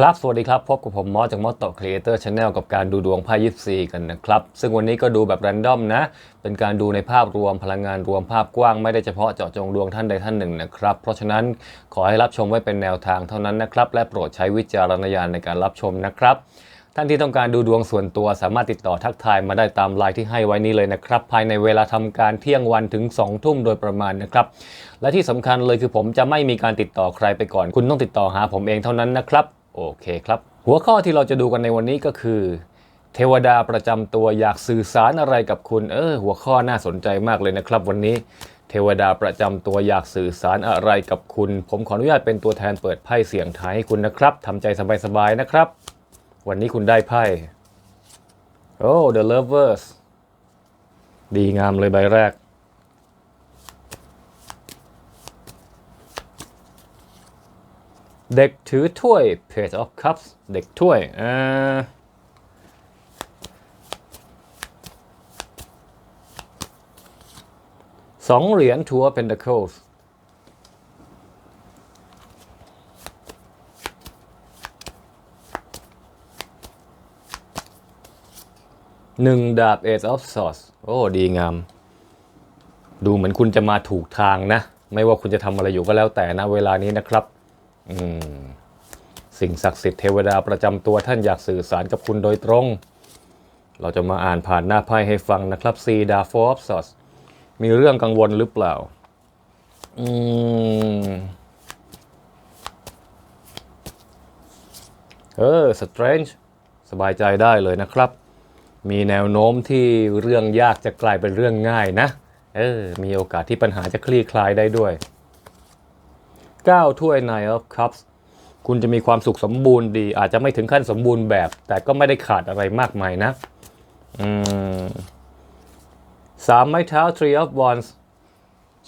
ครับ สวัสดีครับ พบกับผมมอสจากมอสโตครีเอเตอร์ชาแนลกับการดูดวงไพ่ยิปซีกันนะครับ ซึ่งวันนี้ก็ดูแบบแรนดอมนะ เป็นการดูในภาพรวมพลังงานรวมภาพกว้างไม่ได้เฉพาะเจาะจงดวงท่านใดท่านหนึ่งนะครับ เพราะฉะนั้นขอให้รับชมไว้เป็นแนวทางเท่านั้นนะครับ และโปรดใช้วิจารณญาณในการรับชมนะครับ ท่านที่ต้องการดูดวงส่วนตัวสามารถติดต่อทักทายมาได้ตามไลน์ที่ให้ไว้นี้เลยนะครับ ภายในเวลาทำการเที่ยงวันถึง2ทุ่มโดยประมาณนะครับและที่สำคัญเลยคือผมจะไม่มีการติดต่อใครไปก่อน คุณต้องติดต่อหาผมเองเท่านั้นนะครับ โอเคครับ หัวข้อที่เราจะดูกันในวันนี้ก็คือ เทวดาประจำตัวอยากสื่อสารอะไรกับคุณ เออ หัวข้อน่าสนใจมากเลยนะครับ วันนี้ เทวดาประจำตัวอยากสื่อสารอะไรกับคุณ ผมขออนุญาตเป็นตัวแทนเปิดไพ่เสียงทายให้คุณนะครับทำใจสบายๆนะครับ วันนี้คุณได้ไพ่โอ้ The Lovers ดีงามเลยใบแรก เด็กถือถ้วย Page of Cups เด็กถ้วยอ่าสองเหรียญ Two of Pentacles หนึ่งดาบ Ace of s w o r d โอ้ ดีงาม ดูเหมือนคุณจะมาถูกทางนะ ไม่ว่าคุณจะทำอะไรอยู่ก็แล้วแต่นะเวลานี้นะครับ สิ่งศักดิ์สิทธิ์เทวดาประจำตัวท่านอยากสื่อสารกับคุณโดยตรง เราจะมาอ่านผ่านหน้าไพ่ให้ฟังนะครับซีดาฟอฟสอสมีเรื่องกังวลหรือเปล่า อืมเออ strange สบายใจได้เลยนะครับ มีแนวโน้มที่เรื่องยากจะกลายเป็นเรื่องง่ายนะ เออ มีโอกาสที่ปัญหาจะคลี่คลายได้ด้วย 9 ถ้วย Nine of Cups คุณจะมีความสุขสมบูรณ์ดี อาจจะไม่ถึงขั้นสมบูรณ์แบบ แต่ก็ไม่ได้ขาดอะไรมากมายนะอืมสามไม้เท้า Three of Wands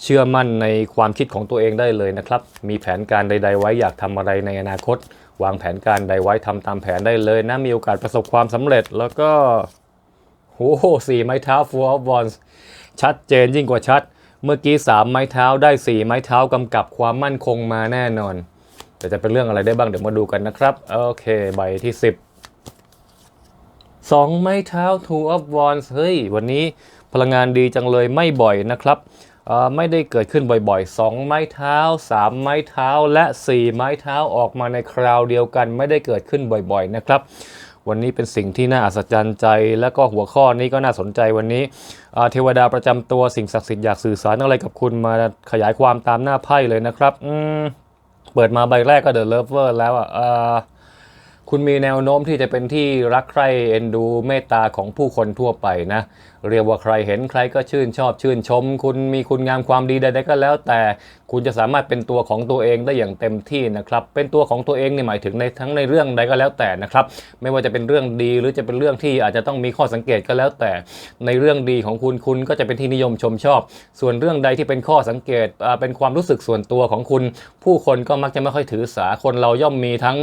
เชื่อมั่นในความคิดของตัวเองได้เลยนะครับ มีแผนการใด ๆ ไว้อยากทำอะไรในอนาคต วางแผนการใดไว้ทำตามแผนได้เลยนะ มีโอกาสประสบความสำเร็จแล้วก็โอ้โหสี่ไม้เท้า Four of Wands ชัดเจนยิ่งกว่าชัด เมื่อกี้สามไม้เท้าได้สี่ไม้เท้ากำกับความมั่นคงมาแน่นอนแต่จะเป็นเรื่องอะไรได้บ้างเดี๋ยวมาดูกันนะครับ โอเค ใบที่ 10 2 ไม้เท้า Two of Wands เฮ้ย วันนี้พลังงานดีจังเลยไม่บ่อยนะครับ ไม่ได้เกิดขึ้นบ่อยๆ 2 ไม้เท้า 3 ไม้เท้าและ 4 ไม้เท้าออกมาในคราวเดียวกัน ไม่ได้เกิดขึ้นบ่อยๆนะครับ วันนี้เป็นสิ่งที่น่าอัศจรรย์ใจ และก็หัวข้อนี้ก็น่าสนใจวันนี้เทวดาประจำตัวสิ่งศักดิ์สิทธิ์อยากสื่อสารอะไรกับคุณมาขยายความตามหน้าไพ่เลยนะครับอเปิดมาใบแรกก็ The Lover แล้วอะคุณมีแนวโน้มที่จะเป็นที่รักใคร่เอ็นดูเมตตาของผู้คนทั่วไปนะเรียกว่าใครเห็นใครก็ชื่นชอบชื่นชม คุณมีคุณงามความดีใดๆก็แล้ว แต่คุณจะสามารถเป็นตัวของตัวเองได้อย่างเต็มที่นะครับ เป็นตัวของตัวเองนี่หมายถึงในทั้งในเรื่องใดก็แล้วแต่นะครับ ไม่ว่าจะเป็นเรื่องดีหรือจะเป็นเรื่องที่อาจจะต้องมีข้อสังเกตก็แล้วแต่ ในเรื่องดีของคุณคุณก็จะเป็นที่นิยมชมชอบ ส่วนเรื่องใดที่เป็นข้อสังเกตเป็นความรู้สึกส่วนตัวของคุณ ผู้คนก็มักจะไม่ค่อยถือสาคนเราย่อมมีทั้ง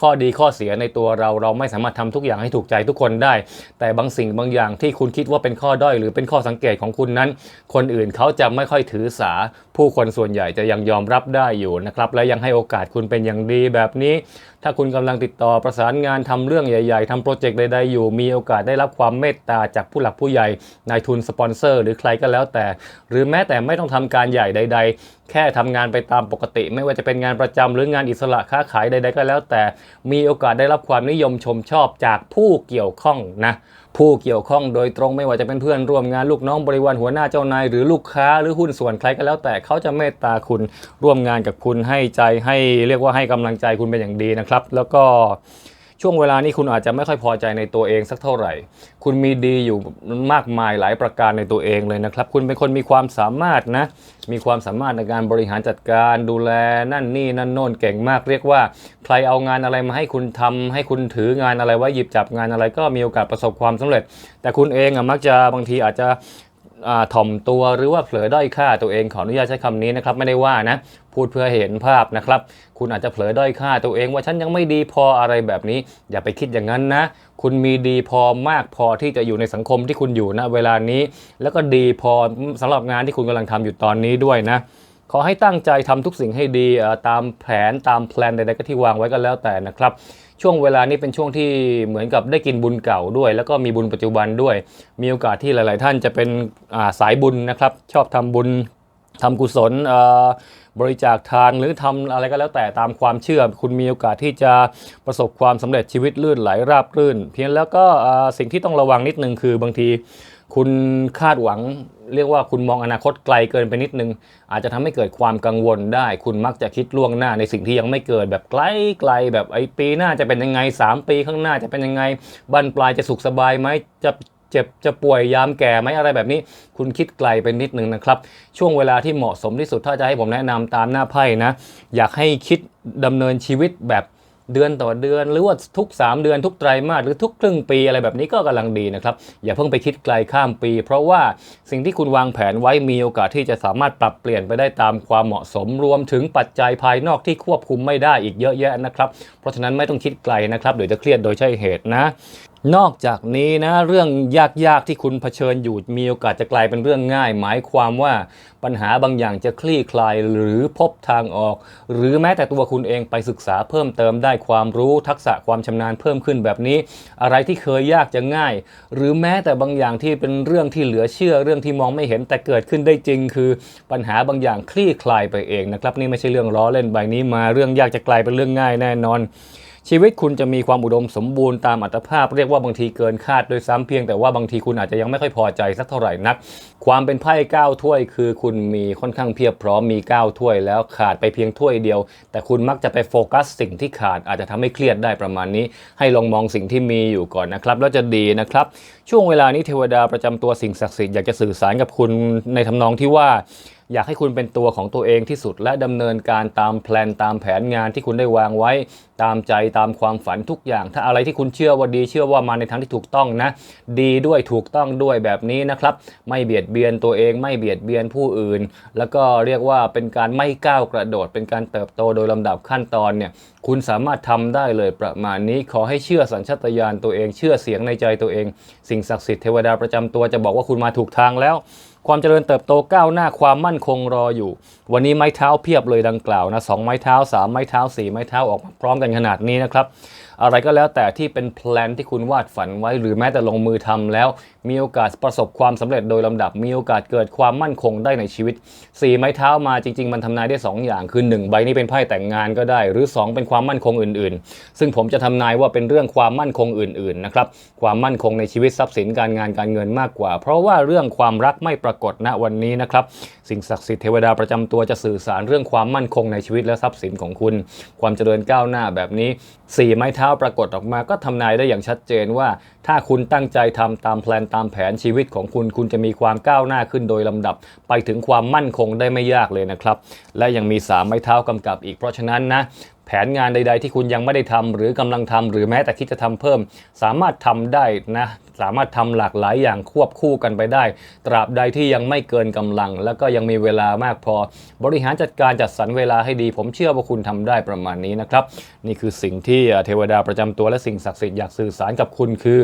ข้อดีข้อเสียในตัวเราเราไม่สามารถทำทุกอย่างให้ถูกใจทุกคนได้ แต่บางสิ่งบางอย่างที่คุณคิดว่าเป็นข้อด้อยหรือเป็นข้อสังเกตของคุณนั้น คนอื่นเขาจะไม่ค่อยถือสา ผู้คนส่วนใหญ่จะยังยอมรับได้อยู่นะครับ และยังให้โอกาสคุณเป็นอย่างดีแบบนี้ ถ้าคุณกำลังติดต่อประสานงานทำเรื่องใหญ่ ๆทำโปรเจกต์ใดๆอยู่ มีโอกาสได้รับความเมตตาจากผู้หลักผู้ใหญ่นายทุนสปอนเซอร์ หรือใครก็แล้วแต่ หรือแม้แต่ไม่ต้องทำการใหญ่ใด ๆ แค่ทำงานไปตามปกติ ไม่ว่าจะเป็นงานประจำหรืองานอิสระค้าขายใด ๆ ก็แล้วแต่ มีโอกาสได้รับความนิยมชมชอบจากผู้เกี่ยวข้องนะ ผู้เกี่ยวข้องโดยตรงไม่ว่าจะเป็นเพื่อนร่วมงานลูกน้องบริวารหัวหน้าเจ้านาย หรือลูกค้าหรือหุ้นส่วนใครก็แล้ว แต่เขาจะเมตตาคุณร่วมงานกับคุณให้ใจให้เรียกว่าให้กำลังใจคุณเป็นอย่างดีนะครับ แล้วก็ ช่วงเวลานี้คุณอาจจะไม่ค่อยพอใจในตัวเองสักเท่าไหร่ คุณมีดีอยู่มากมายหลายประการในตัวเองเลยนะครับ คุณเป็นคนมีความสามารถนะ มีความสามารถในการบริหารจัดการดูแลนั่นนี่นั่นโน่นเก่งมากเรียกว่า ใครเอางานอะไรมาให้คุณทำให้คุณถืองานอะไรไว้หยิบจับงานอะไร ก็มีโอกาสประสบความสำเร็จ แต่คุณเองอะมักจะบางทีอาจจะ ถ่อมตัวหรือว่าเผลอด้อยค่าตัวเองขออนุญาตใช้คำนี้นะครับไม่ได้ว่านะพูดเพื่อเห็นภาพนะครับ คุณอาจจะเผลอด้อยค่าตัวเองว่าฉันยังไม่ดีพออะไรแบบนี้ อย่าไปคิดอย่างนั้นนะ คุณมีดีพอมากพอที่จะอยู่ในสังคมที่คุณอยู่ณเวลานี้ แล้วก็ดีพอสำหรับงานที่คุณกำลังทำอยู่ตอนนี้ด้วยนะ ขอให้ตั้งใจทำทุกสิ่งให้ดีตามแผนตามแพลนใดๆก็ที่วางไว้ก็แล้วแต่นะครับ ช่วงเวลานี้เป็นช่วงที่เหมือนกับได้กินบุญเก่าด้วย แล้วก็มีบุญปัจจุบันด้วย มีโอกาสที่หลาย ๆ ท่านจะเป็นาสายบุญนะครับ ชอบทำบุญทำกุศลบริจาคทานหรือทำอะไรก็แล้วแต่ตามความเชื่อ คุณมีโอกาสที่จะประสบความสำเร็จชีวิตลื่นไหลราบรื่น เพียงแล้วก็สิ่งที่ต้องระวังนิดนึงคือบางทีคุณคาดหวัง เรียกว่าคุณมองอนาคตไกลเกินไปนิดนึง อาจจะทำให้เกิดความกังวลได้ คุณมักจะคิดล่วงหน้าในสิ่งที่ยังไม่เกิดแบบไกลไกลๆแบบไอ้ปีหน้าจะเป็นยังไง 3 ปีข้างหน้าจะเป็นยังไงบั้นปลายจะสุขสบายไหมจะเจ็บจะป่วยยามแก่ไหมอะไรแบบนี้ คุณคิดไกลไปนิดนึงนะครับ ช่วงเวลาที่เหมาะสมที่สุดถ้าจะให้ผมแนะนำตามหน้าไพ่นะ อยากให้คิดดำเนินชีวิตแบบ เดือนต่อเดือน หรือว่าทุก 3 เดือนทุกไตรมาสหรือทุกครึ่งปีอะไรแบบนี้ก็กำลังดีนะครับ อย่าเพิ่งไปคิดไกลข้ามปี เพราะว่าสิ่งที่คุณวางแผนไว้มีโอกาสที่จะสามารถปรับเปลี่ยนไปได้ตามความเหมาะสมรวมถึงปัจจัยภายนอกที่ควบคุมไม่ได้อีกเยอะแยะนะครับ เพราะฉะนั้นไม่ต้องคิดไกลนะครับเดี๋ยวจะเครียดโดยใช่เหตุนะ นอกจากนี้นะเรื่องยากๆที่คุณเผชิญอยู่มีโอกาสจะกลายเป็นเรื่องง่าย หมายความว่าปัญหาบางอย่างจะคลี่คลายหรือพบทางออก หรือแม้แต่ตัวคุณเองไปศึกษาเพิ่มเติมได้ความรู้ทักษะความชำนาญเพิ่มขึ้นแบบนี้ อะไรที่เคยยากจะง่าย หรือแม้แต่บางอย่างที่เป็นเรื่องที่เหลือเชื่อเรื่องที่มองไม่เห็นแต่เกิดขึ้นได้จริง คือปัญหาบางอย่างคลี่คลายไปเองนะครับนี่ไม่ใช่เรื่องล้อเล่นใบนี้มาเรื่องยากจะกลายเป็นเรื่องง่ายแน่นอน ชีวิตคุณจะมีความอุดมสมบูรณ์ตามอัตภาพ เรียกว่าบางทีเกินคาดโดยซ้ำเพียงแต่ว่าบางทีคุณอาจจะยังไม่ค่อยพอใจสักเท่าไหร่นัก ความเป็นไพ่เก้าถ้วย คือคุณมีค่อนข้างเพียบพร้อมมีก้าวถ้วย แล้วขาดไปเพียงถ้วยเดียว แต่คุณมักจะไปโฟกัสสิ่งที่ขาดอาจจะทำให้เครียดได้ประมาณนี้ ให้ลองมองสิ่งที่มีอยู่ก่อนนะครับแล้วจะดีนะครับช่วงเวลานี้เทวดาประจำตัวสิ่งศักดิ์สิทธิ์อยากจะสื่อสารกับคุณในทำนองที่ว่า อยากให้คุณเป็นตัวของตัวเองที่สุด และดำเนินการตามแพลนตามแผนงานที่คุณได้วางไว้ ตามใจตามความฝันทุกอย่าง ถ้าอะไรที่คุณเชื่อว่าดีเชื่อว่ามาในทางที่ถูกต้องนะ ดีด้วยถูกต้องด้วยแบบนี้นะครับ ไม่เบียดเบียนตัวเองไม่เบียดเบียนผู้อื่น แล้วก็เรียกว่าเป็นการไม่ก้าวกระโดด เป็นการเติบโตโดยลำดับขั้นตอนเนี่ยคุณสามารถทำได้เลยประมาณนี้ขอให้เชื่อสัญชาตญาณตัวเอง เชื่อเสียงในใจตัวเองสิ่งศักดิ์สิทธิ์เทวดาประจำตัวจะบอกว่าคุณมาถูกทางแล้ว ความเจริญเติบโตก้าวหน้าความมั่นคงรออยู่ วันนี้ไม้เท้าเพียบเลยดังกล่าวนะสองไม้เท้าสามไม้เท้าสี่ไม้เท้าออกมาพร้อมกันขนาดนี้นะครับอะไรก็แล้วแต่ที่เป็นแพลนที่คุณวาดฝันไว้หรือแม้แต่ลงมือทำแล้ว มีโอกาสประสบความสำเร็จโดยลำดับ มีโอกาสเกิดความมั่นคงได้ในชีวิตสี่ไม้เท้ามาจริง ๆ มันทำนายได้สองอย่าง คือหนึ่งใบนี้เป็นไพ่แต่งงานก็ได้ หรือสองเป็นความมั่นคงอื่น ๆ ซึ่งผมจะทำนายว่าเป็นเรื่องความมั่นคงอื่น ๆ นะครับ ความมั่นคงในชีวิตทรัพย์สินการงานการเงินมากกว่า เพราะว่าเรื่องความรักไม่ปรากฏณวันนี้นะครับ สิ่งศักดิ์สิทธิ์เทวดาประจำตัวจะสื่อสารเรื่องความมั่นคงในชีวิตและทรัพย์สินของคุณ ความเจริญก้าวหน้าแบบนี้สี่ไม้เท้าปรากฏออกมาก็ทำนายได้อย่างชัดเจนว่า ถ้าคุณตั้งใจทำตามแพลนตามแผนชีวิตของคุณ คุณจะมีความก้าวหน้าขึ้นโดยลำดับ ไปถึงความมั่นคงได้ไม่ยากเลยนะครับ และยังมีสามไม้เท้ากำกับอีกเพราะฉะนั้นนะแผนงานใด ๆ ที่คุณยังไม่ได้ทำหรือกำลังทำหรือแม้แต่คิดจะทำเพิ่ม สามารถทำได้นะสามารถทำหลากหลายอย่างควบคู่กันไปได้ ตราบใดที่ยังไม่เกินกำลัง แล้วก็ยังมีเวลามากพอ บริหารจัดการจัดสรรเวลาให้ดี ผมเชื่อว่าคุณทำได้ประมาณนี้นะครับ นี่คือสิ่งที่เทวดาประจำตัวและสิ่งศักดิ์สิทธิ์อยากสื่อสารกับคุณคือ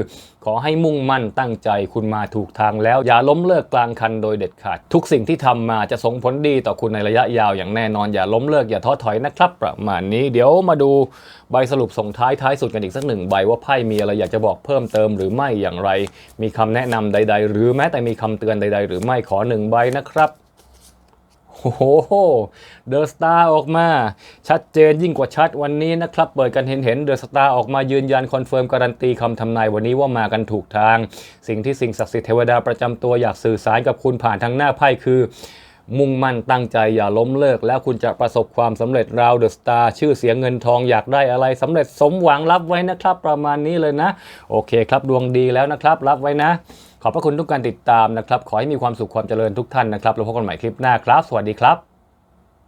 ขอให้มุ่งมั่นตั้งใจคุณมาถูกทางแล้ว อย่าล้มเลิกกลางคันโดยเด็ดขาด ทุกสิ่งที่ทำมาจะส่งผลดีต่อคุณในระยะยาวอย่างแน่นอน อย่าล้มเลิกอย่าท้อถอยนะครับ ประมาณนี้เดี๋ยวมาดูใบสรุปส่งท้ายท้ายสุดกันอีกสักหนึ่งใบว่าไพ่มีอะไรอยากจะบอกเพิ่มเติมหรือไม่อย่างไร มีคำแนะนำใด ๆ หรือแม้แต่มีคำเตือนใด ๆ หรือไม่ขอหนึ่งใบนะครับ โอ้โห เดอะสตาร์ออกมา ชัดเจนยิ่งกว่าชัดวันนี้นะครับ เปิดกันเห็นเห็นเดอะสตาร์ออกมายืนยันคอนเฟิร์มการันตีคำทำนายวันนี้ว่ามากันถูกทาง สิ่งที่สิ่งศักดิ์สิทธิ์เทวดาประจำตัวอยากสื่อสารกับคุณผ่านทางหน้าไพ่คือมุ่งมั่นตั้งใจอย่าล้มเลิก แล้วคุณจะประสบความสำเร็จราวเดอะสตาร์ชื่อเสียงเงินทองอยากได้อะไรสำเร็จสมหวังรับไว้นะครับ ประมาณนี้เลยนะ โอเคครับดวงดีแล้วนะครับ รับไว้นะ ขอบพระคุณทุกการติดตามนะครับ ขอให้มีความสุขความเจริญทุกท่านนะครับแล้วพบกันใหม่คลิปหน้าครับ สวัสดีครับ